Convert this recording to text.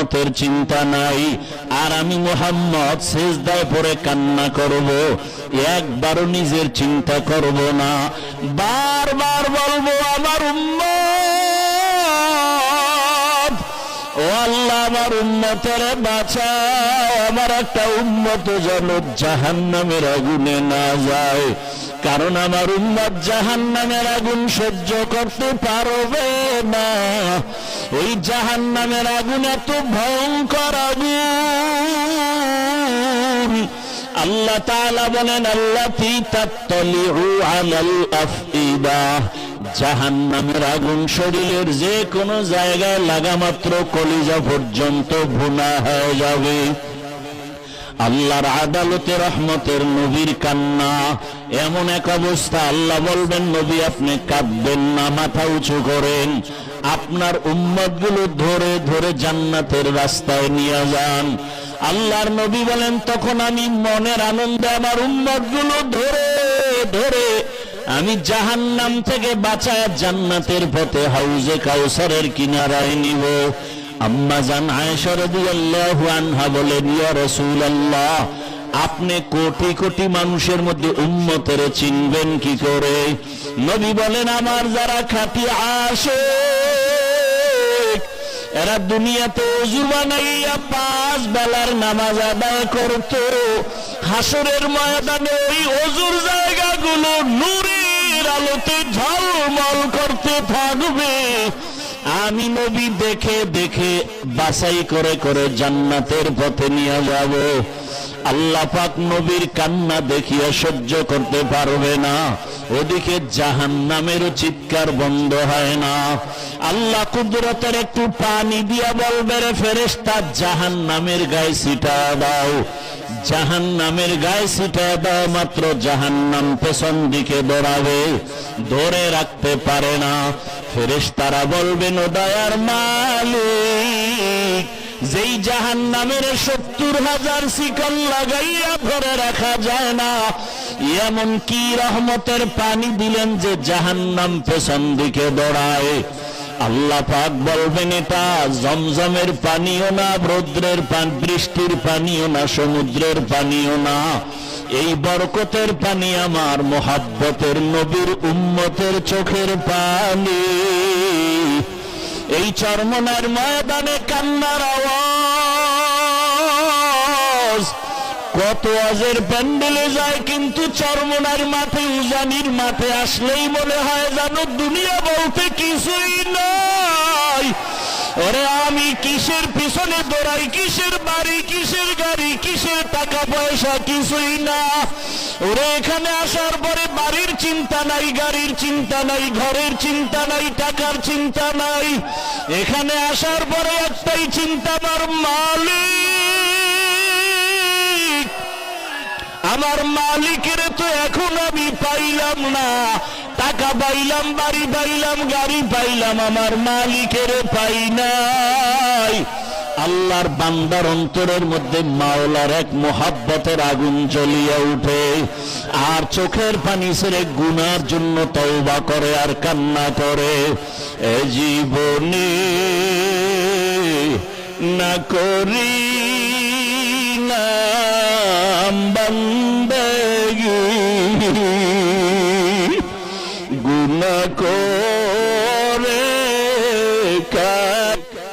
উম্মতের চিন্তা নাই। আর আমি মোহাম্মদ শেষদায় পরে কান্না করব, একবারও নিজের চিন্তা করব না। বারবার বলব, আমার উম্মত, ও আল্লাহ, আমার উন্মতের বাঁচাও আমার একটা উন্মত যেন জাহান নামের আগুনে না যায়। কারণ আমার উন্মত জাহান নামের আগুন সহ্য করতে পারবে না। ওই জাহান নামের আগুন এত ভয়ঙ্কর আগুন। আল্লাহ তাআলা বলেন আল্লাতি তাত্তালিউ আলাল আফইদা। জাহান্নামের আগুন শরীরের যে কোনো জায়গায় লাগা মাত্র কলিজা পর্যন্ত ভুনা হয়ে যাবে। আল্লাহর আদালতে রহমতের নবীর কান্না। এমন এক অবস্থা, আল্লাহ বলবেন, নবী, আপনি কাঁদবেন না, মাথা উঁচু করেন। আপনার উম্মতগুলো ধরে ধরে জান্নাতের রাস্তায় নিয়ে যান। আল্লাহর নবী বলেন, তখন আমি মনের আনন্দে আমার উম্মতগুলো ধরে ধরে আমি জাহান্নাম থেকে বাঁচায় জান্নাতের পথে হাউজে কাউসারের কিনারায় নিব। আম্মা জান রাদিয়াল্লাহু আনহা বলেন, ইয়া রাসূলুল্লাহ, আপনি কোটি কোটি মানুষের মধ্যে উম্মতের চিনবেন কি করে? নবী বলেন, আমার যারা খাঁটি আসে এরা দুনিয়াতে অজু বানাইয়া পাঁচ বেলার নামাজ আদায় করত। হাসরের ময়দানে ওই অজুর জায়গাগুলো নূরের আলোতে ঝলমল করতে থাকবে। আমি নবী দেখে দেখে বাছাই করে করে জান্নাতের পথে নিয়ে যাব। আল্লাহ পাক নবীর কান্না দেখিয়া সহ্য করতে পারবে না। ওদিকে জাহান নামেরও চিৎকার বন্ধ হয় না। আল্লাহ কুদরতের একটু পানি দিয়া বলবে, রে ফেরেস্তা জাহান নামের গায়ে সিটা দাও। জাহান নামের গায়ে সিটা দাও মাত্র জাহান নাম পেছন দিকে দৌড়াবে, ধরে রাখতে পারে না। ফেরেস্তারা বলবেন, ও দয়ার মালিক যেই জাহান নামের সত্তর হাজার শিকল লাগাইয়া ভরে রাখা যায় না, এমন কি রহমতের পানি দিলেন যে জাহান নাম পেছন দিকে দৌড়ায়। আল্লাহ পাক বলবেন এটা জমজমের পানিও না, রৌদ্রের পান বৃষ্টির পানিও না, সমুদ্রের পানিও না। এই বরকতের পানি আমার মোহাব্বতের নবীর উম্মতের চোখের পানি। এই চরমনার ময়দানে কান্নার আওয়াজ। কত আজের প্যান্ডেলে যায় কিন্তু চরমনার মাঠে, উজানির মাঠে আসলেই মনে হয় জানো দুনিয়া বলতে কিছুই নাই। ওরে আমি কিসের পিছনে দৌড়াই? কিসের বাড়ি? কিসের গাড়ি? কিসের টাকা পয়সা? কিছুই না। ওরে এখানে আসার পরে বাড়ির চিন্তা নাই, গাড়ির চিন্তা নাই, ঘরের চিন্তা নাই, টাকার চিন্তা নাই। এখানে আসার পরে একটাই চিন্তা, আমার মালিক। আমার মালিকের তো এখন আমি পাইলাম না। টাকা পাইলাম, বাড়ি পাইলাম, গাড়ি পাইলাম, আমার মালিকের পাই নাই। আল্লাহর বান্দার অন্তরের মধ্যে মাওলার এক মোহাব্বতের আগুন জ্বলিয়া উঠে। আর চোখের পানি সেরে গুনার জন্য তওবা করে আর কান্না করে। এ জীবনে না করি বন্ধ Kai.